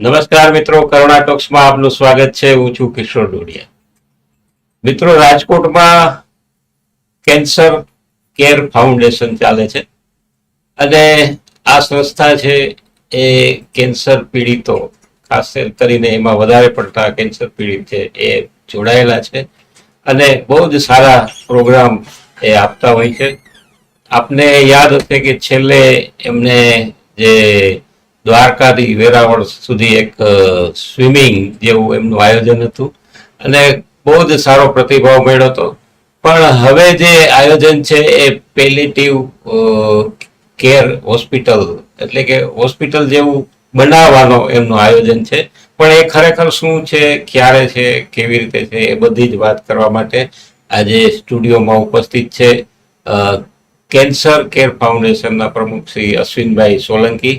નમસ્કાર મિત્રો, કરુણા ટોક્સમાં આપનું સ્વાગત છે. હું છું કિશોર ડોડિયા. મિત્રો, રાજકોટમાં કેન્સર કેર ફાઉન્ડેશન ચાલે છે અને આ સંસ્થા છે એ કેન્સર પીડિતો, ખાસ કરીને એમાં વધારે પડતા કેન્સર પીડિત છે એ જોડાયેલા છે અને બહુ જ સારા પ્રોગ્રામ એ આપતા હોય છે. આપને યાદ હશે કે છેલ્લે એમને જે દ્વારકાથી વેરાવળ સુધી એક સ્વિમિંગ જેવું એમનું આયોજન હતું. અને બહુ જ સારો પ્રતિભાવ મળ્યો હતો. પણ હવે જે આયોજન છે એ પેલિટિવ કેર હોસ્પિટલ એટલે કે હોસ્પિટલ જેવું બનાવવાનો એમનું આયોજન છે. પણ એ ખરેખર શું છે, ક્યારે છે, કેવી રીતે છે, એ બધી જ વાત કરવા માટે આજે સ્ટુડિયોમાં ઉપસ્થિત છે કેન્સર કેર ફાઉન્ડેશનના પ્રમુખ શ્રી અશ્વિનભાઈ સોલંકી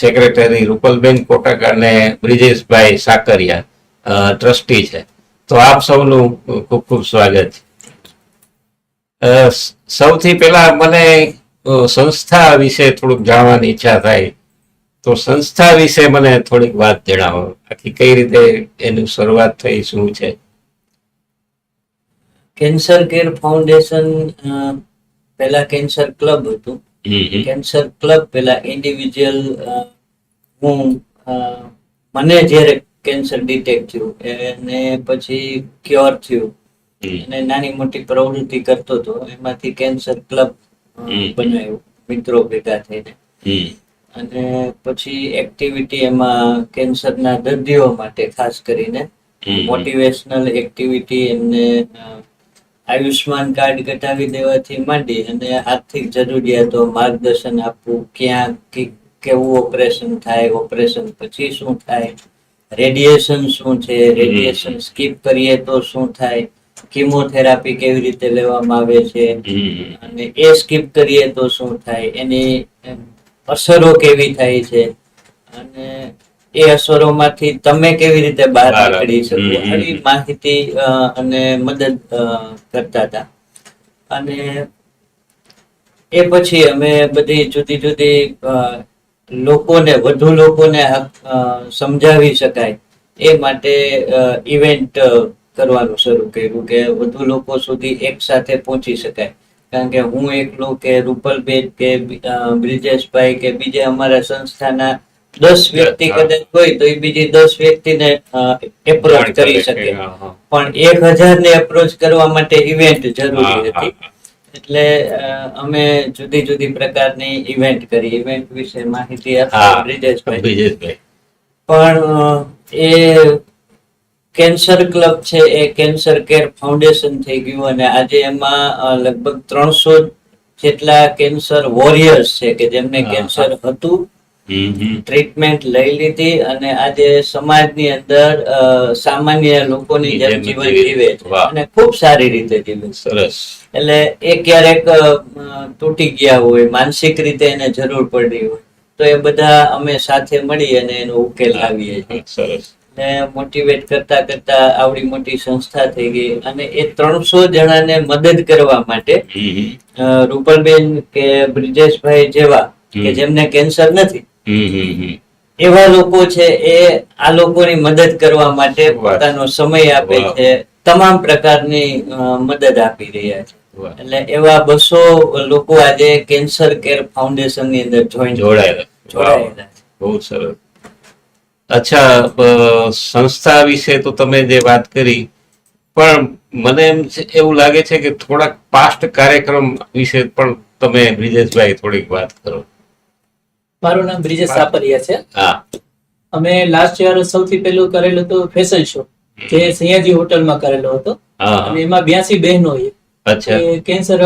સેક્રેટરી રૂપલબેન કોટક અને બ્રિજેશભાઈ સાકરિયા ટ્રસ્ટી છે. તો આપ સૌનું ખૂબ ખૂબ સ્વાગત છે. સૌથી પહેલા મને સંસ્થા વિશે થોડુંક જાણવાની ઈચ્છા થાય. તો સંસ્થા વિશે મને થોડીક વાત જણાવો. આખી કઈ રીતે એની શરૂઆત થઈ, શું છે? કેન્સર કેર ફાઉન્ડેશન પહેલા કેન્સર ક્લબ હતું. કેન્સર ક્લબ પેલા ઇન્ડિવિજ્યુઅલ હું મને જ્યારે કેન્સર ડિટેક્ટ થયું અને પછી ક્યોર થયું. અને નાની મોટી પ્રવૃત્તિ કરતો હતો એમાંથી કેન્સર ક્લબ બનાવ્યું મિત્રો ભેગા થઈને. અને પછી એક્ટિવિટી એમાં કેન્સરના દર્દીઓ માટે ખાસ કરીને મોટિવેશનલ એક્ટિવિટી એમને આયુષ્માન કાર્ડ કટાવી દેવાથી માંડી અને આર્થિક જરૂરિયાતો માર્ગદર્શન આપવું ક્યાં કે- કેવું ઓપરેશન થાય ઓપરેશન પછી શું થાય રેડિયેશન શું છે રેડિયેશન સ્કીપ કરીએ તો શું થાય કિમોથેરાપી કેવી રીતે લેવામાં આવે છે અને એ સ્કીપ કરીએ તો શું થાય એની અસરો કેવી થાય છે અને એ અસરોમાંથી તમે કેવી રીતે બહાર નીકળી શકો? આવી માહિતી અને મદદ કરતા હતા. અને એ પછી અમે બધી જુદી જુદી લોકોને વધુ લોકોને સમજાવી શકાય. એ માટે ઇવેન્ટ કરવાનું શરૂ કર્યું કે વધુ લોકો સુધી એક સાથે પહોંચી શકાય. કારણ કે હું એકલો કે રૂપલબેન કે બ્રિજેશભાઈ કે બીજા અમારા સંસ્થાના દસ વ્યક્તિ કદાચ હોય તો એ બીજી દસ વ્યક્તિને એપ્રોચ કરી શકે. પણ એક હજાર ને એપ્રોચ કરવા માટે ઇવેન્ટ જરૂરી હતી. એટલે અમે જુદી જુદી પ્રકારની ઇવેન્ટ કરી. ઇવેન્ટ વિશે માહિતી આપી બ્રિજેશભાઈ. પણ એ કેન્સર ક્લબ છે એ કેન્સર કેર ફાઉન્ડેશન થઈ ગયું અને આજે એમાં લગભગ ત્રણસો જેટલા કેન્સર વોરિયર્સ છે કે જેમને કેન્સર હતું. ટ્રીટમેન્ટ લઈ લીધી અને આજે સમાજની અંદર સામાન્ય લોકોની જેમ જીવન જીવે. અને ખૂબ સારી રીતે જીવે સરસ. એટલે એ ક્યારેક તૂટી ગયા હોય માનસિક રીતે એને જરૂર પડી હોય તો એ બધા અમે સાથે મળી અને એનો ઉકેલ લાવીએ છીએ. સરસ. ને મોટિવેટ કરતા કરતા આવડી મોટી સંસ્થા થઈ ગઈ અને એ ત્રણસો જણાને મદદ કરવા માટે રૂપલબેન કે બ્રિજેશભાઈ જેવા કે જેમને કેન્સર નથી. એવા લોકો છે એ આ લોકોની મદદ કરવા માટે પોતાનો સમય આપે છે. તમામ પ્રકારની મદદ આપી રહ્યા છે. એટલે એવા બસો લોકો આજે કેન્સર કેર ફાઉન્ડેશનની અંદર જોઈન જોડાયેલા. જોડાયેલા બહુ સરસ. અચ્છા સંસ્થા વિશે તો તમે જે વાત કરી પણ મને એમ એવું લાગે છે કે થોડાક પાસ્ટ કાર્યક્રમ વિશે પણ તમે બ્રિજેશભાઈ થોડીક વાત કરો. મારું નામ બ્રિજેશ સાપરિયા છે. અમે લાસ્ટ યર સૌથી પહેલું કરેલું હતું ફેશન શો જે સયાજી હોટલમાં કરેલો હતો. અને એમાં બ્યાસી બહેનો એ. કેન્સર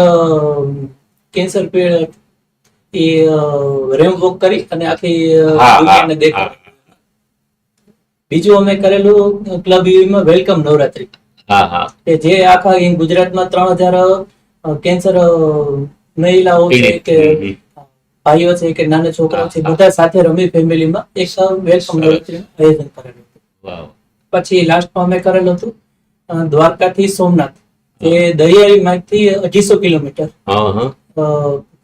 કેન્સર પીડ એ રેમ્પ વોક કરી અને આખી દુનિયાને દેખાડી બીજું અમે કરેલું ક્લબ યુમાં વેલકમ નવરાત્રી. હા હા. કે જે આખા ગુજરાતમાં ત્રણ હજાર કેન્સર મહિલાઓ છે કે. ભાઈઓ છે કે નાના છોકરાઓ છે. બધા સાથે રમી ફેમિલીમાં એક વેલકમ આયોજન કરેલું હતું. પછી લાસ્ટમાં અમે કરેલું હતું દ્વારકા દ્વારકાથી સોમનાથ. એ દરિયાઈ માર્ગથી અઢીસો કિલોમીટર.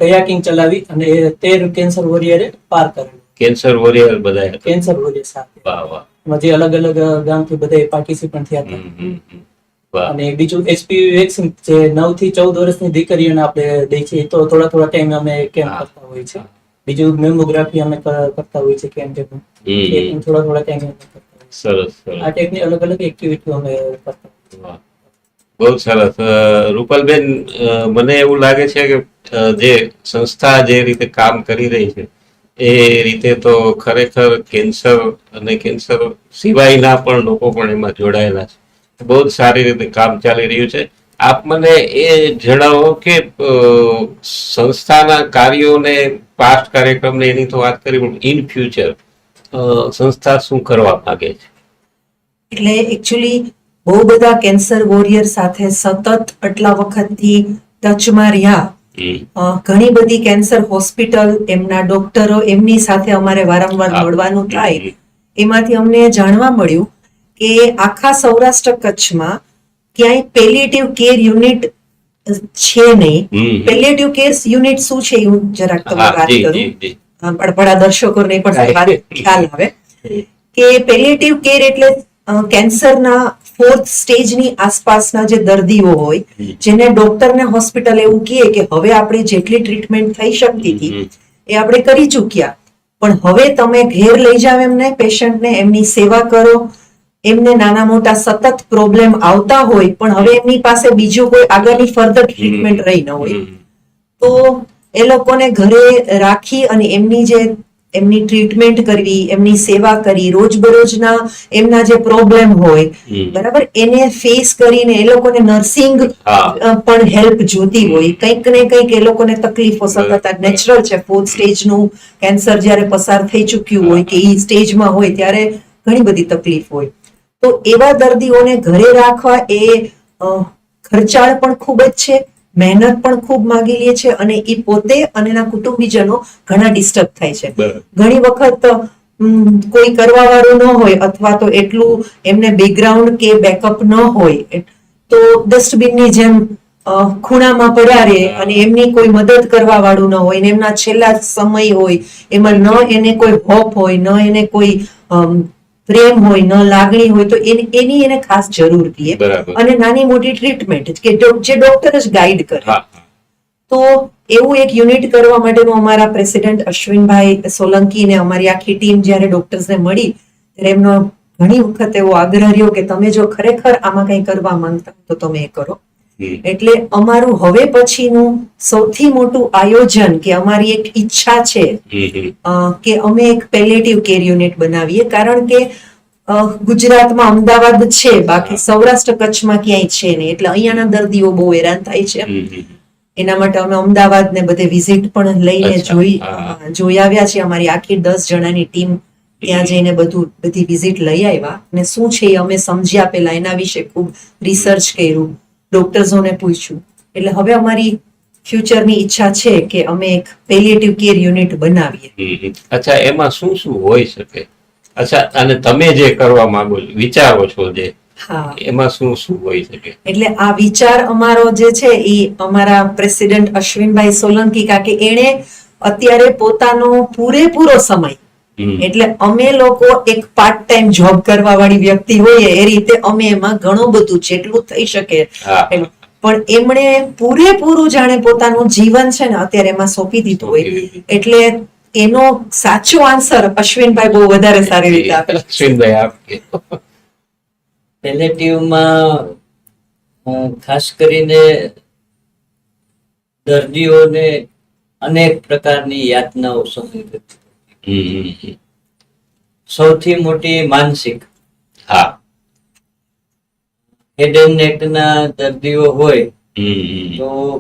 કયાકિંગ ચલાવી અને તેર કેન્સર વોરિયરે પાર કરેલું. કેન્સર વોરિયર બધા કેન્સર વોરિયર સાથે. વાહ અલગ અલગ ગામથી બધા પાર્ટિસિપન્ટ થયા હતા. અને બીજું એચપીવી વેક્સિન જે નવથી ચૌદ વર્ષની દીકરીઓને આપણે દઈએ છીએ તો થોડા થોડા ટાઈમ અમે કેમ્પ હા. કરતા હોય છે બીજું મેમોગ્રાફી અમે કરતા હોય છે કેમ્પ હમ, હમ. થોડા થોડા ટાઈમ. સરસ આ ટાઈપની અલગ અલગ એક્ટિવિટીઓ અમે કરતા. બહુ સરસ રૂપલબેન મને એવું લાગે છે કે જે સંસ્થા જે રીતે કામ કરી રહી છે એ રીતે તો ખરેખર કેન્સર અને કેન્સર સિવાયના પણ લોકો પણ એમાં જોડાયેલા છે બહુ જ સારી રીતે કામ ચાલી રહ્યું છે. આપ મને એ જણાવો કે સંસ્થાના કાર્યોને પાસ્ટ કાર્યક્રમને એની તો વાત કરી પણ ઇન ફ્યુચર સંસ્થા શું કરવા માંગે છે? એટલે એકચ્યુઅલી બહુ બધા કેન્સર વોરિયર સાથે સતત આટલા વખતથી ટચમાં રહ્યા. ઘણી બધી કેન્સર હોસ્પિટલ એમના ડોક્ટરો એમની સાથે અમારે વારંવાર. મળવાનું થાય. એમાંથી અમને જાણવા મળ્યું કે આખા સૌરાષ્ટ્ર કચ્છમાં ક્યાંય પેલિએટિવ કેર યુનિટ છે નહીં. પેલેટિવ પેલિએટિવ કેર યુનિટ શું છે હું જરાક તમને વાત કરું. બડા દર્શકોને પણ વાત ખ્યાલ આવે. કે પેલિએટિવ કેર એટલે કેન્સરના ફોર્થ સ્ટેજની આસપાસના જે દર્દીઓ હોય. જેને ડોક્ટરને હોસ્પિટલ એવું કહે કે હવે આપણે જેટલી ટ્રીટમેન્ટ થઈ શકતી હતી એ આપણે કરી ચૂક્યા. પણ હવે તમે ઘેર લઈ જાવ એમને પેશન્ટને એમની સેવા કરો એમને નાના મોટા સતત પ્રોબ્લેમ આવતા હોય પણ હવે એમની પાસે બીજું કોઈ આગળની ફર્ધર ટ્રીટમેન્ટ રહી ન હોય. તો એ લોકોને ઘરે રાખી અને એમની જે એમની ટ્રીટમેન્ટ કરવી એમની સેવા કરી રોજબરોજના એમના જે પ્રોબ્લેમ હોય બરાબર? એને ફેસ કરીને એ લોકોને નર્સિંગ પણ હેલ્પ જોતી હોય. કંઈક ને કંઈક એ લોકોને તકલીફો સતત. નેચરલ છે. ફોર્થ સ્ટેજનું કેન્સર જ્યારે પસાર થઈ ચૂક્યું હોય કે એ સ્ટેજમાં હોય ત્યારે ઘણી બધી તકલીફ હોય. તો એવા દર્દીઓને ઘરે રાખવા એ ખર્ચાળ પણ ખૂબ જ છે મહેનત પણ ખૂબ માગી લે છે અને એ પોતે અને એના કુટુંબીજનો ઘણા ડિસ્ટર્બ થાય છે. ઘણી વખત કોઈ કરવા વાળું ન હોય અથવા તો એટલું એમને બેકગ્રાઉન્ડ કે બેકઅપ ન હોય તો ડસ્ટબિનની જેમ ખૂણામાં પડ્યા રહે અને એમની કોઈ મદદ કરવા વાળું ન હોય ને એમના છેલ્લા સમય હોય એમાં ન એને કોઈ હોપ હોય ન એને કોઈ પ્રેમ હોય ન લાગણી હોય તો એની એની ખાસ જરૂર રહે અને નાની મોટી ટ્રીટમેન્ટ કે જે ડોક્ટર જ ગાઈડ કરે. તો એવું એક યુનિટ કરવા માટેનું અમારા પ્રેસિડેન્ટ અશ્વિનભાઈ સોલંકી ને અમારી આખી ટીમ જ્યારે ડોક્ટર્સને મળી ત્યારે એમનો ઘણી વખત એવો આગ્રહ રહ્યો કે તમે જો ખરેખર આમાં કંઈ કરવા માંગતા તો તમે એ કરો. એટલે અમારું હવે પછીનું સૌથી મોટું આયોજન કે અમારી એક ઈચ્છા છે કે અમે એક પેલેટિવ કેર યુનિટ બનાવીએ. કારણ કે ગુજરાતમાં અમદાવાદ છે બાકી સૌરાષ્ટ્ર કચ્છમાં ક્યાંય છે નહીં. એટલે અહીંયાના દર્દીઓ બહુ હેરાન થાય છે. એના માટે અમે અમદાવાદ ને બધે વિઝિટ પણ લઈને જોઈ જોઈ આવ્યા છીએ. અમારી આખી દસ જણાની ટીમ ત્યાં જઈને બધું બધી વિઝિટ લઈ આવ્યા. અને શું છે એ અમે સમજ્યા પેલા એના વિશે ખૂબ રિસર્ચ કર્યું. ડોક્ટર્સોને પૂછ્યું. એટલે હવે અમારી ફ્યુચરની ઈચ્છા છે કે અમે એક પેલિએટિવ કેર યુનિટ બનાવીએ. અચ્છા એમાં શું શું હોઈ શકે? અચ્છા અને તમે જે કરવા માંગો છો વિચારો છો જે હા. એમાં શું શું હોઈ શકે? એટલે આ વિચાર અમારો જે છે એ અમારા પ્રેસિડેન્ટ અશ્વિનભાઈ સોલંકી કાકે એણે અત્યારે પોતાનો પૂરેપૂરો સમય. એટલે અમે લોકો એક પાર્ટ ટાઈમ જોબ કરવા વાળી વ્યક્તિ હોઈએ એ રીતે અમે એમાં ઘણું બધું જેટલું થઈ શકે. પણ એમણે પૂરેપૂરું જાણે પોતાનું જીવન છે ને અત્યારે એમાં સોંપી દીધું હોય. એટલે એનો સાચો આન્સર અશ્વિનભાઈ બહુ વધારે સારી રીતે આપે. અશ્વિનભાઈ આપ. પેલેટિવમાં ખાસ કરીને દર્દીઓને અનેક પ્રકારની યાતનાઓ સહન. હમ. સૌથી મોટી માનસિક. હા. હેડ એન્ડ દર્દીઓ હોય. તો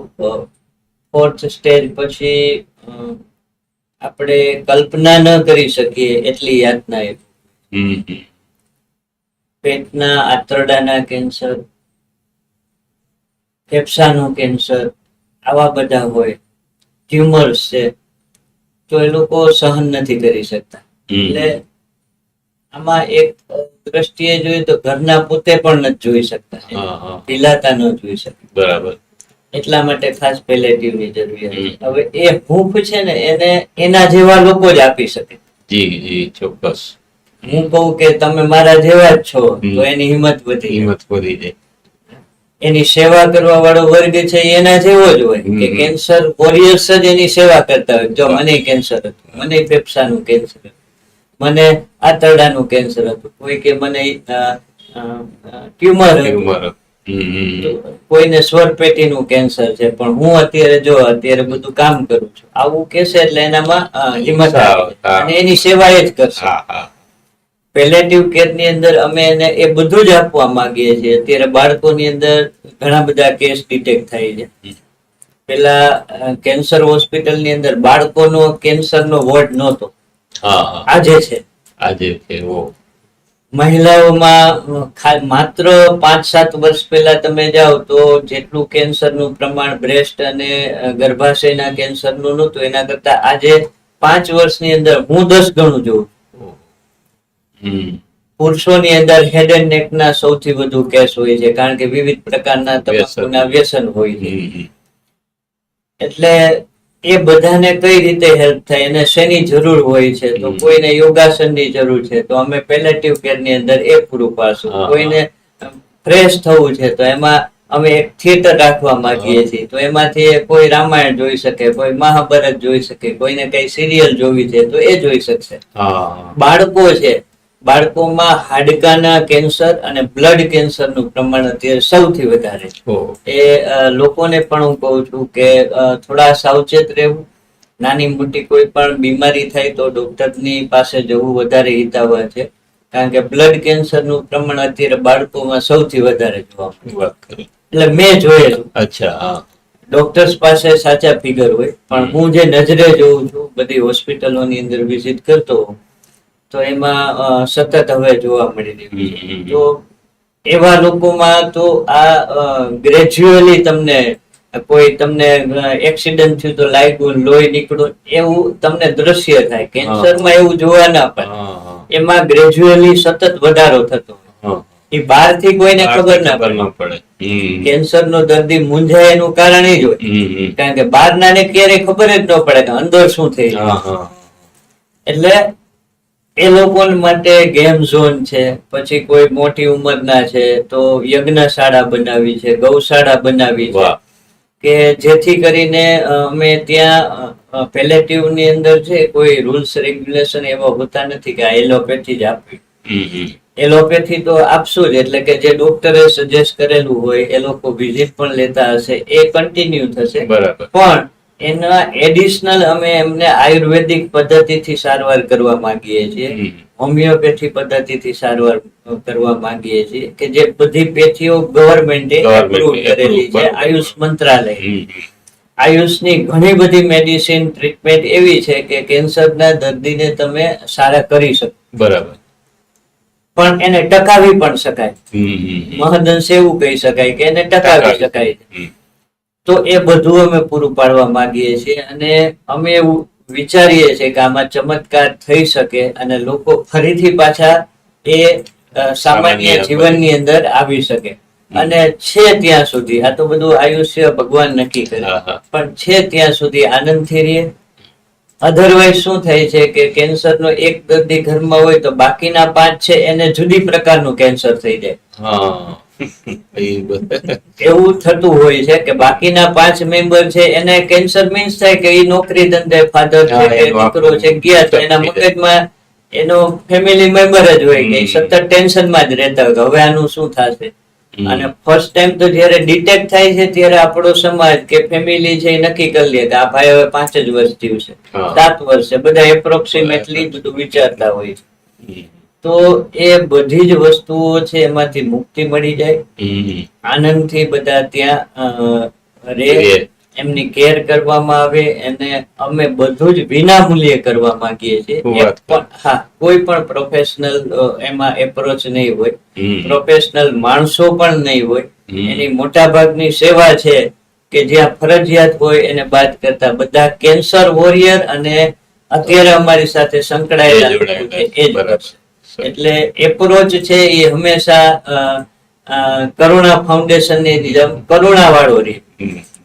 ફોર્થ સ્ટેજ પછી આપણે કલ્પના ન કરી શકીએ એટલી યાતના એ. પેટના આંતરડાના કેન્સર ફેફસાનું કેન્સર આવા બધા હોય. ટ્યુમર્સ છે. તો એ લોકો સહન નથી કરી શકતા. એટલે આમાં એક દ્રષ્ટિએ જોઈએ તો ઘરના પોતે પણ નથી જોઈ શકતા. ઢીલાતા ન જોઈ શકે. બરાબર. એટલા માટે ખાસ પેલેટિવની જરૂરિયાત છે. હવે એ હૂંફ છે ને એને એના જેવા લોકો જ આપી શકે. જી જી ચોક્કસ. હું કહું કે તમે મારા જેવા જ છો તો એની હિંમત વધી હિંમત વધી જાય. એની સેવા કરવા વાળો વર્ગ છે એના જેવો જ હોય. કે કેન્સર વોરિયર્સ જ એની સેવા કરતા હોય. જો મને કેન્સર હતું મને ફેફસાનું કેન્સર હતું મને આંતરડાનું કેન્સર હતું કોઈ કે મને ટ્યુમર. કોઈને સ્વરપેટીનું કેન્સર છે પણ હું અત્યારે જો અત્યારે બધું કામ કરું છું. આવું કેસે એટલે એનામાં હિંમત આવે. અને એની સેવા એ જ કરશે. પેલેટિવ કેરની અંદર અમે એને એ બધું જ આપવા માંગીએ છીએ. અત્યારે બાળકોની અંદર ઘણા બધા કેસ ડિટેક્ટ થાય છે. પેલા કેન્સર હોસ્પિટલની અંદર બાળકોનો કેન્સરનો વોર્ડ નહોતો. આજે છે. આજે છે મહિલાઓમાં માત્ર પાંચ સાત વર્ષ પહેલા તમે જાઓ તો જેટલું કેન્સરનું પ્રમાણ બ્રેસ્ટ અને ગર્ભાશયના કેન્સરનું નહોતું એના કરતા આજે પાંચ વર્ષની અંદર હું દસ ગણું જોઉં પુરુષોની અંદર હેડ એન્ડ નેક ના સૌથી વધુ કેસ હોય છે કારણ કે વિવિધ પ્રકારના તમાકુના વ્યસન હોય છે. એટલે એ બધાને કઈ રીતે હેલ્પ થાય અને શેની જરૂર હોય છે? તો કોઈને યોગાસનની જરૂર છે તો અમે પેલેટિવ કેરની અંદર એ પૂરું પાડશું. કોઈને ફ્રેશ થવું છે તો એમાં અમે એક થિયેટર રાખવા માંગીએ છીએ. તો એમાંથી કોઈ રામાયણ જોઈ શકે કોઈ મહાભારત જોઈ શકે કોઈને કઈ સિરિયલ જોવી છે તો એ જોઈ શકશે. બાળકો છે બાળકોમાં હાડકાના કેન્સર અને બ્લડ કેન્સરનું પ્રમાણ અત્યારે સૌથી વધારે છે. એ લોકોને પણ હું કહું છું કે થોડા સાવચેત રહેવું. નાની મોટી કોઈ પણ બીમારી થાય તો ડોક્ટરની પાસે જવું વધારે હિતાવહ છે. કારણ કે બ્લડ કેન્સરનું પ્રમાણ અત્યારે બાળકોમાં સૌથી વધારે જોવા મળે એટલે મેં જોયેલું અચ્છા ડોક્ટર્સ પાસે સાચા ફિગર હોય પણ હું જે નજરે જોઉં છું બધી હોસ્પિટલોની અંદર વિઝિટ કરતો હોઉં તો એમાં સતત હવે જોવા મળી હમ. તો એવા લોકોમાં તો આ ગ્રેજ્યુઅલી તમને કોઈ તમને એક્સિડન્ટ થયું તો લાગ્યું લોહી નીકળ્યું એવું તમને દ્રશ્ય થાય. કેન્સરમાં એવું જોવા ના પડે. એમાં ગ્રેજ્યુઅલી સતત વધારો થતો એ હા. એ બહારથી કોઈને ખબર ના પડે. ન. કેન્સર નો દર્દી મૂંઝાય એનું કારણ એ જ હોય. કારણ કે બહારના ને ક્યારેય ખબર જ ન પડે કે અંદર શું થઈ એટલે એ લોકો માટે ગેમ ઝોન છે. પછી કોઈ મોટી ઉંમરના છે તો યજ્ઞશાળા બનાવી છે ગૌશાળા બનાવી છે. કે જેથી કરીને અમે ત્યાં પેલેટિવની અંદર છે કોઈ રૂલ્સ રેગ્યુલેશન એવા હોતા નથી કે આ એલોપેથી જ આપવી. એલોપેથી તો આપશું જ એટલે કે જે ડોક્ટરે સજેસ્ટ કરેલું હોય એ લોકો વિઝિટ પણ લેતા હશે એ કન્ટિન્યુ થશે. બરાબર. પણ એના એડિશનલ અમે એમને આયુર્વેદિક પદ્ધતિથી સારવાર કરવા માંગીએ છીએ હમ. હોમિયોપેથી પદ્ધતિથી સારવાર કરવા માંગીએ છીએ કે જે બધી પેથીઓ ગવર્મેન્ટે એપ્રુવ કરેલી છે આયુષ મંત્રાલય. આયુષની ઘણી બધી મેડિસિન ટ્રીટમેન્ટ એવી છે કે કેન્સરના દર્દીને તમે સારા કરી શકો બરાબર પણ એને ટકાવી પણ શકાય મહદ. મહદઅંશે એવું કહી શકાય કે એને ટકાવી શકાય. તો એ બધું અમે પૂરું પાડવા માંગીએ છીએ અને અમે એવું વિચારીએ છીએ કે આમાં ચમત્કાર થઈ શકે અને લોકો ફરીથી પાછા એ સામાન્ય જીવનની અંદર આવી શકે. અને છે ત્યાં સુધી આ તો બધું આયુષ્ય ભગવાન નક્કી કરે. પણ છે ત્યાં સુધી આનંદથી રહીએ. અધરવાઇઝ શું થાય છે કે કેન્સરનો એક દર્દી ઘરમાં હોય તો બાકીના પાંચ છે એને જુદી પ્રકારનું કેન્સર થઈ જાય. એવું થતું હોય છે કે બાકીના પાંચ મેમ્બર છે એને કેન્સર મીન્સ થાય કે એ નોકરી ધંધે ફાધર છે કે દીકરો છે ગયા તો એના મગજમાં એનો ફેમિલી મેમ્બર જ હોય કે. સતત ટેન્શનમાં જ રહેતા હોય કે હવે આનું શું થશે? અને ફર્સ્ટ ટાઈમ તો જ્યારે ડિટેક્ટ થાય છે ત્યારે આપણો સમાજ કે ફેમિલી છે એ નક્કી કરી લે કે આ ભાઈ હવે પાંચ જ વર્ષ જીવશે. સાત વર્ષે બધા એપ્રોક્સિમેટલી બધું વિચારતા હોય છે. તો એ બધી જ વસ્તુઓ છે એમાંથી મુક્તિ મળી જાય. આનંદ આનંદથી બધા ત્યાં. એમની કેર કરવામાં આવે અને અમે બધું જ વિના મૂલ્યે કરવા માંગીએ છીએ. હા કોઈ પણ પ્રોફેશનલ એમાં એપ્રોચ નહીં હોય. પ્રોફેશનલ માણસો પણ નહીં હોય. એની મોટા ભાગની સેવા છે કે જ્યાં ફરજિયાત હોય એને બાદ કરતા બધા કેન્સર વોરિયર અને અત્યારે અમારી સાથે સંકળાયેલા એ જ. એટલે એપ્રોચ છે એ હંમેશા કરુણા ફાઉન્ડેશનની જેમ કરુણા વાળો રે.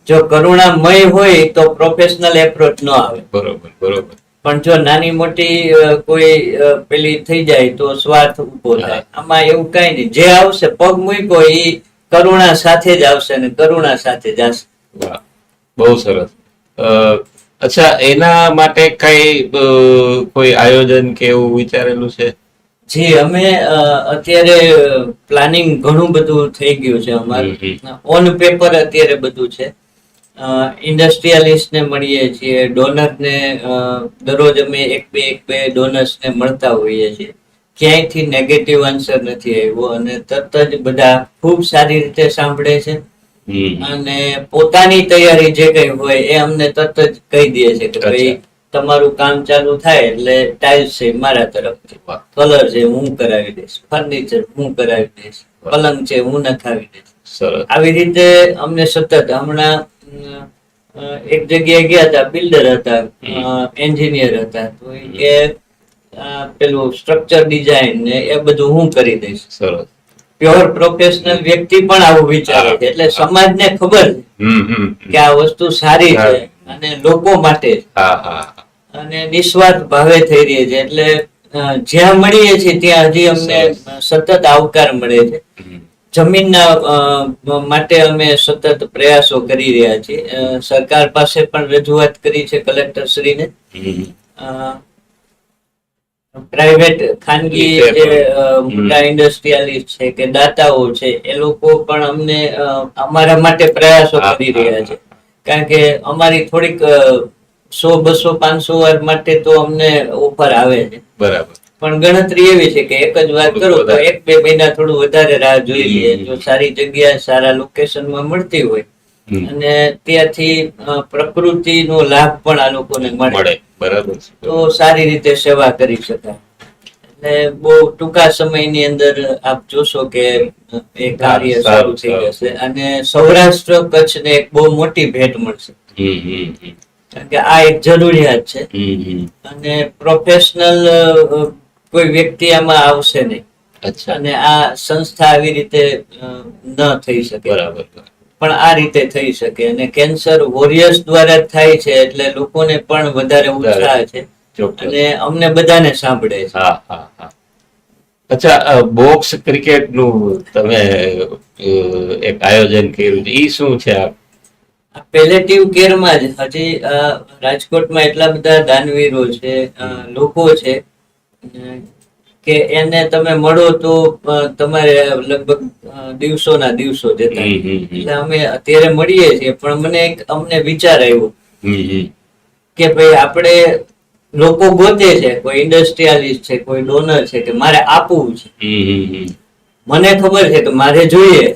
જો કરુણામય હોય તો પ્રોફેશનલ એપ્રોચ ન આવે. બરોબર બરોબર. પણ જો નાની મોટી કોઈ પેલી થઈ જાય તો સ્વાર્થ ઊભો થાય. આમાં એવું કઈ નહીં. જે આવશે પગ મૂક્યો એ કરુણા સાથે જ આવશે ને કરુણા સાથે જ આવશે બહુ સરસ. અ, અચ્છા એના માટે કઈ કોઈ આયોજન કે એવું વિચારેલું છે? જી અમે અત્યારે પ્લાનિંગ ઘણું બધું થઈ ગયું છે અમારું. ઓન પેપર અત્યારે બધું છે. ઇન્ડસ્ટ્રીયાલિસ્ટને મળીએ છીએ ડોનર ને દરરોજ અમે એક બે એક બે ડોનર્સને મળતા હોઈએ છીએ. ક્યાંયથી નેગેટિવ આન્સર નથી આવ્યો અને તરત જ બધા ખૂબ સારી રીતે સાંભળે છે. અને પોતાની તૈયારી જે કઈ હોય એ અમને તરત જ કહી દે છે કે ભાઈ તમારું કામ ચાલુ થાય એટલે ટાઇલ્સ છે મારા તરફથી. કલર છે હું કરાવી દઈશ. ફર્નિચર હું કરાવી દઈશ. પલંગ છે હું નખાવી દઈશ. સરસ. આવી રીતે અમને સતત હમણાં એક જગ્યાએ ગયા હતા બિલ્ડર હતા એન્જિનિયર હતા. તો એ પેલું સ્ટ્રક્ચર ડિઝાઇન ને એ બધું હું કરી દઈશ. સરસ. પ્યોર પ્રોફેશનલ વ્યક્તિ પણ આવું વિચારે છે. એટલે સમાજને ખબર. કે આ વસ્તુ સારી છે અને લોકો માટે હા હા હા. અને નિસ્વાર્થ ભાવે થઈ રહી છે. એટલે જ્યાં મળીએ છીએ ત્યાં હજી અમને સતત આવકાર મળે છે. જમીનના માટે અમે સતત પ્રયાસો કરી રહ્યા છીએ. સરકાર પાસે પણ રજૂઆત કરી છે કલેક્ટર શ્રીને. પ્રાઇવેટ ખાનગી જે મોટા ઇન્ડસ્ટ્રીયાલિસ્ટ છે કે દાતાઓ છે એ લોકો પણ અમને અમારા માટે પ્રયાસો કરી રહ્યા છે. કારણ કે અમારી થોડીક સો બસો પાંચસો વાર માટે તો અમને ઓફર આવે છે. બરાબર. પણ ગણતરી એવી છે કે એક જ વાર કરો તો એક બે મહિના થોડું વધારે રાહ જોઈ લઈએ. જો સારી જગ્યા સારા લોકેશનમાં મળતી હોય અને ત્યાંથી પ્રકૃતિનો લાભ પણ આ લોકોને મળે. બરાબર તો સારી રીતે સેવા કરી શકાય. એટલે બહુ ટૂંકા સમયની અંદર આપ જોશો કે એ કાર્ય સારું, થઈ જશે. અને સૌરાષ્ટ્ર કચ્છને એક બહુ મોટી ભેટ મળશે. કારણ કે આ એક જરૂરિયાત છે. અને પ્રોફેશનલ કોઈ વ્યક્તિ આમાં આવશે નહીં. અચ્છા. અને આ સંસ્થા આવી રીતે ન થઈ શકે. બરાબર પણ આ રીતે થઈ શકે. અને કેન્સર વોરિયર્સ દ્વારા થાય છે એટલે લોકોને પણ વધારે. ઉત્સાહ છે. અને અમને બધાને સાંભળે છે. હા હા હા. અચ્છા બોક્સ ક્રિકેટનું તમે એક આયોજન કર્યું છે. એ શું છે આ? પેલેટિવ કેરમાં જ હજી રાજકોટમાં એટલા બધા દાનવીરો છે લોકો છે કે એને તમે મળો તો તમારે લગભગ દિવસોના દિવસો જતા. એટલે અમે અત્યારે મળીએ છીએ પણ મને એક અમને વિચાર આવ્યો કે ભાઈ આપણે લોકો ગોતે છે કોઈ ઇન્ડસ્ટ્રીયાલિસ્ટ છે કોઈ ડોનર છે કે મારે આપવું છે. મને ખબર છે કે મારે જોઈએ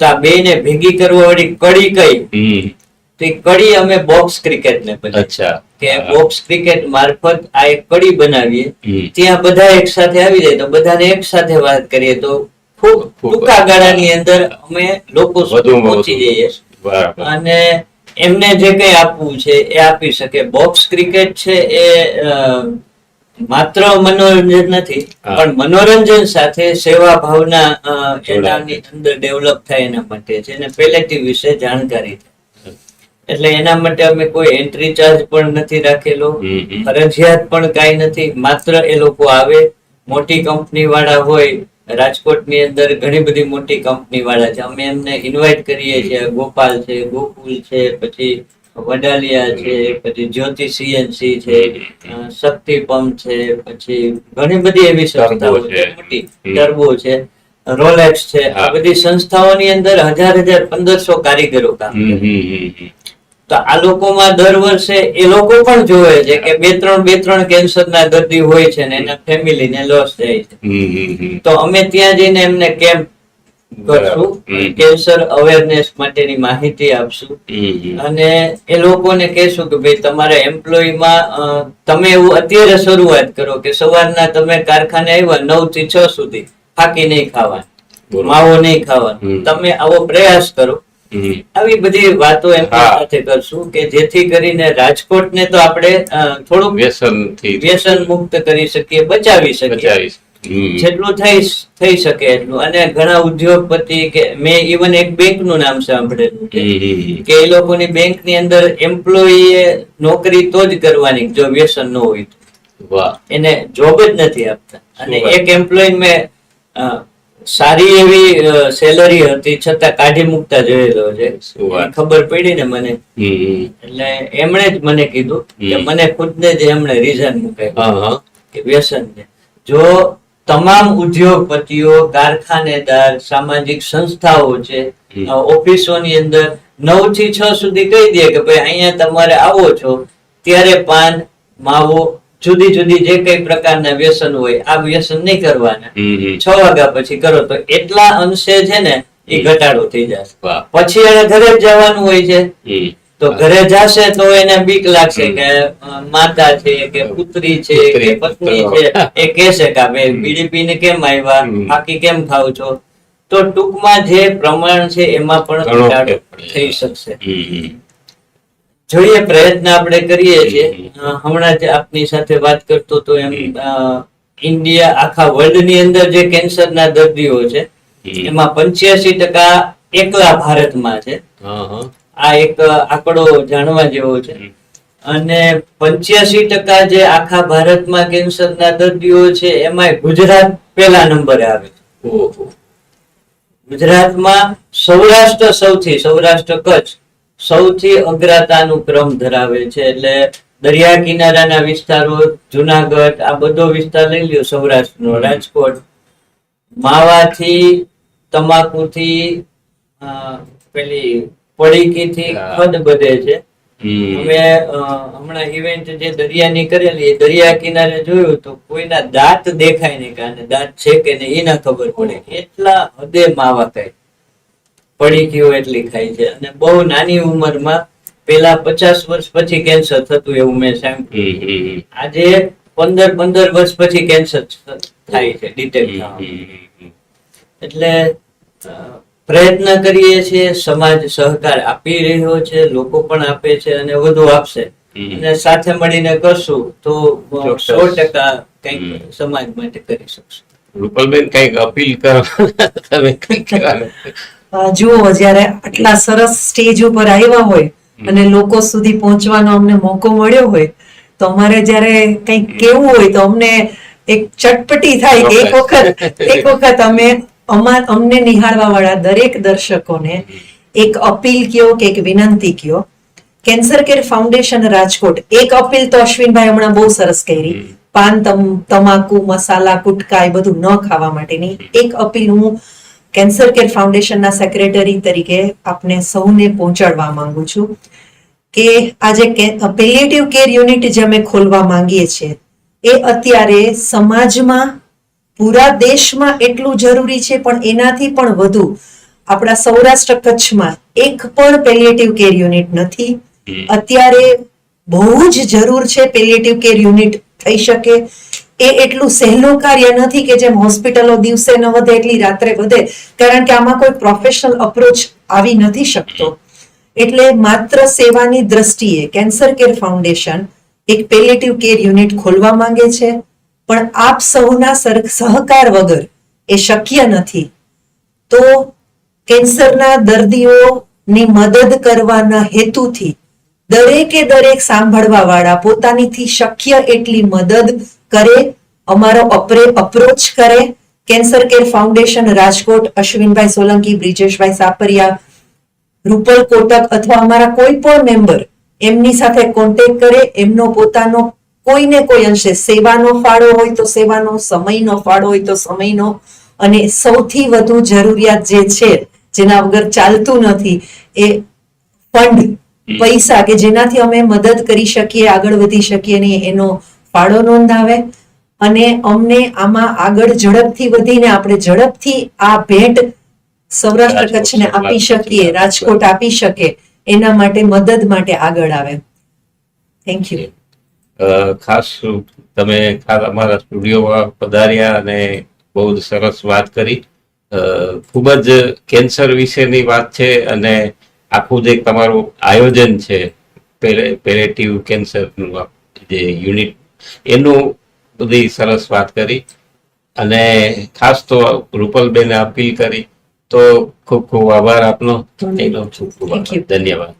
તો આ બે ને ભેગી કરવા વાળી કડી કઈ? તો એ કડી અમે બોક્સ ક્રિકેટ ને અચ્છા. કે બોક્સ ક્રિકેટ મારફત આ એક કડી બનાવીએ. ત્યાં બધા એક સાથે આવી જાય. તો બધાને એક સાથે વાત કરીએ તો ખૂબ. ટૂંકા ગાળાની અંદર અમે લોકો સુધી પહોંચી જઈએ. અને એમને જે કંઈ આપવું છે એ આપી શકે. બોક્સ ક્રિકેટ છે એ માત્ર મનોરંજન નથી પણ મનોરંજન સાથે સેવા ભાવના એનાની અંદર ડેવલપ થાય એના માટે છે. અને પહેલેથી વિશે જાણકારી થાય એટલે એના માટે અમે કોઈ એન્ટ્રી ચાર્જ પણ નથી રાખેલો. ફરજિયાત પણ કાંઈ નથી. માત્ર એ લોકો આવે મોટી કંપની વાળા હોય રાજકોટની અંદર ઘણી બધી મોટી કંપની વાળા છે. અમે એમને ઇન્વાઇટ કરીએ છીએ. ગોપાલ છે ગોકુલ છે પછી વડાલિયા છે પછી જ્યોતિ સીએનસી છે શક્તિ પંપ છે પછી ઘણી બધી એવી સંસ્થાઓ છે. મોટી ટર્બો છે રોલેક્સ છે આ બધી સંસ્થાઓની અંદર હજાર હજાર પંદરસો કારીગરો કામ. તો આ લોકોમાં દર વર્ષે એ લોકો પણ જોવે છે કે બે ત્રણ બે ત્રણ કેન્સરના દર્દી હોય છે ને એના ફેમિલીને લોસ જાય છે. તો અમે ત્યાં જઈને એમને કેમ્પ. કરશું. કેન્સર અવેરનેસ માટેની માહિતી આપશું. અને એ લોકોને કહેશું કે ભાઈ તમારા એમ્પ્લોયમાં તમે એવું અત્યારે શરૂઆત કરો કે સવારના તમે કારખાને આવ્યા નવથી છ સુધી ફાકી નહીં ખાવાનું માવો નહીં ખાવાનું. તમે આવો પ્રયાસ કરો. આવી બધી વાતો એમની સાથે કરશું કે જેથી કરીને રાજકોટને તો આપણે થોડુંક વ્યસન વ્યસન મુક્ત કરી શકીએ. બચાવી શકીએ. જેટલું થઈ થઈ શકે એટલું. અને ઘણા ઉદ્યોગપતિ કે મેં ઇવન એક બેંકનું નામ સાંભળેલું. કે એ લોકોની બેંકની અંદર એમ્પ્લોયી નોકરી તો જ કરવાની જો વ્યસન ન હોય તો. વાહ. એને જોબ જ નથી આપતા. અને એક એમ્પ્લોય મેં સારી એવી સેલરી હતી છતાં કાઢી મૂકતા જોયેલો છે. ખબર પડી ને મને. એટલે એમણે જ મને કીધું કે મને ખુદને જ એમણે રીઝન મૂકાય કે વ્યસન છે જો તમામ ઉદ્યોગપતિઓ કારખાનેદાર સામાજિક સંસ્થાઓ છે ઓફિસોની અંદર નવથી છ સુધી કહી દે કે ભાઈ અહીંયા તમારે આવો છો ત્યારે પાન માવો જુદી જુદી જે કઈ પ્રકારના વ્યસન હોય આ વ્યસન નહીં કરવાના. છ વાગ્યા પછી કરો તો એટલા અંશે છે ને એ ઘટાડો થઈ જશે. પછી એને ઘરે જ જવાનું હોય છે. તો ઘરે જશે તો એને બીક લાગશે કે માતા છે કે પુત્રી છે કે પત્ની છે એ કહેશે કે ભાઈ. બીડી પીને કેમ આવ્યા? બાકી કેમ ખાવ છો? તો ટૂંકમાં જે પ્રમાણ છે એમાં પણ ઘટાડો થઈ શકશે. જોઈએ પ્રયત્ન આપણે કરીએ છીએ. હમણાં જ આપની સાથે વાત કરતો તો એમ ઇન્ડિયા આખા વર્લ્ડની અંદર જે કેન્સરના દર્દીઓ છે એમાં પંચ્યાસી ટકા એકલા ભારતમાં છે. આ એક આંકડો જાણવા જેવો છે. અને પંચ્યાસી ટકા જે આખા ભારતમાં કેન્સરના દર્દીઓ છે એમાં ગુજરાત પહેલા નંબરે આવે છે. ગુજરાતમાં સૌરાષ્ટ્ર સૌથી સૌરાષ્ટ્ર કચ્છ સૌથી અગ્રતાનું ક્રમ ધરાવે છે. એટલે દરિયા કિનારાના વિસ્તારો જુનાગઢ આ બધો વિસ્તાર લઈ લ્યો સૌરાષ્ટ્રનો રાજકોટ માવાથી તમાકુથી પેલી પડીકીથી. ખદ બધે છે. અમે હમણાં ઇવેન્ટ જે દરિયાની કરેલી એ દરિયા કિનારે જોયું તો કોઈના દાંત દેખાય નહીં કારણે દાંત છે કે નહીં એના ખબર પડે. એટલા હદે માવા ખાય. પડીકીઓ એટલી ખાય છે. અને બહુ નાની ઉંમરમાં પેલા પચાસ વર્ષ પછી કેન્સર થતું એવું મેં સાંભળ્યું. આજે પંદર પંદર વર્ષ પછી કેન્સર થાય છે ડિટેક્ટ. એટલે પ્રયત્ન કરીએ છીએ સમાજ સહકાર આપી રહ્યો છે લોકો પણ આપે છે અને વધુ આપશે. અને સાથે મળીને કરશું તો સો ટકા કંઈક સમાજ માટે કરી શકશું. રૂપલબેન કંઈક અપીલ કરો. તમે કંઈક જુઓ જ્યારે આટલા સરસ સ્ટેજ ઉપર આવ્યા હોય અને લોકો સુધી પહોંચવાનો અમને મોકો મળ્યો હોય તો અમારે જ્યારે કંઈક કેવું હોય તો અમને એક ચટપટી થાય એક વખત એક વખત અમે અમાર અમને નિહાળવા વાળા દરેક દર્શકોને એક અપીલ કયો કે એક વિનંતી કયો. કેન્સર કેર ફાઉન્ડેશન રાજકોટ એક અપીલ તો અશ્વિનભાઈ હમણાં બહુ સરસ કરી. પાન તમાકુ મસાલા ગુટકા એ બધું ન ખાવા માટેની એક અપીલ હું કેન્સર કેર ફાઉન્ડેશનના સેક્રેટરી તરીકે આપને સૌને પહોંચાડવા માંગુ છું કે આજે પેલેટિવ કેર યુનિટ જે અમે ખોલવા માંગીએ છીએ એ અત્યારે સમાજમાં પૂરા દેશમાં એટલું જરૂરી છે પણ એનાથી પણ વધુ. આપણા સૌરાષ્ટ્ર કચ્છમાં એક પણ પેલિએટિવ કેર યુનિટ નથી. અત્યારે બહુ જ જરૂર છે પેલિએટિવ કેર યુનિટ થઈ શકે. એ એટલું સહેલું કાર્ય નથી કે જેમ હોસ્પિટલો દિવસે ન વધે એટલી રાત્રે વધે કારણ કે આમાં કોઈ પ્રોફેશનલ અપ્રોચ આવી નથી શકતો. એટલે માત્ર સેવાની દ્રષ્ટિએ કેન્સર કેર ફાઉન્ડેશન એક પેલેટિવ કેર યુનિટ ખોલવા માંગે છે. પણ આપ સૌના સહકાર વગર એ શક્ય નથી. તો કેન્સરના દર્દીઓની મદદ કરવાના હેતુથી દરેકે દરેક સાંભળવા વાળા પોતાનીથી શક્ય એટલી મદદ કરે, અમારો અપરે, અપ્રોચ કરે. Cancer care foundation Rajkot, Ashwinbhai Solanki, Brijeshbhai Sapariya, Rupal Kotak અથવા અમારા કોઈ પણ મેમ્બર એમની સાથે કોન્ટેક્ટ કરે, એમનો પોતાનો કોઈને કોઈ અંશે સેવાનો ફાળો હોય તો સેવાનો સમયનો ફાળો હોય તો સમયનો. અને સૌથી વધુ જરૂરિયાત જે છે જેના વગર ચાલતું નથી એ ફંડ પૈસા કે જેનાથી અમે મદદ કરી શકીએ આગળ વધી શકીએ ને એનો ફાળો નોંધાવે. અને અમને આમાં આગળ ઝડપથી વધીને આપણે ઝડપથી આ ભેટ સૌરાષ્ટ્ર કચ્છને આપી શકીએ રાજકોટ આપી શકે એના માટે મદદ માટે આગળ આવે. થેન્ક યુ ખાસ તમે ખાસ અમારા સ્ટુડિયોમાં પધાર્યા અને બહુ જ સરસ વાત કરી. ખૂબ જ કેન્સર વિશેની વાત છે અને આખું જે તમારું આયોજન છે પેરેટિવ કેન્સરનું જે યુનિટ એનું બધી સરસ વાત કરી. અને ખાસ તો રૂપલબેને અપીલ કરી તો ખૂબ ખૂબ આભાર આપનો. ધન્યવાદ.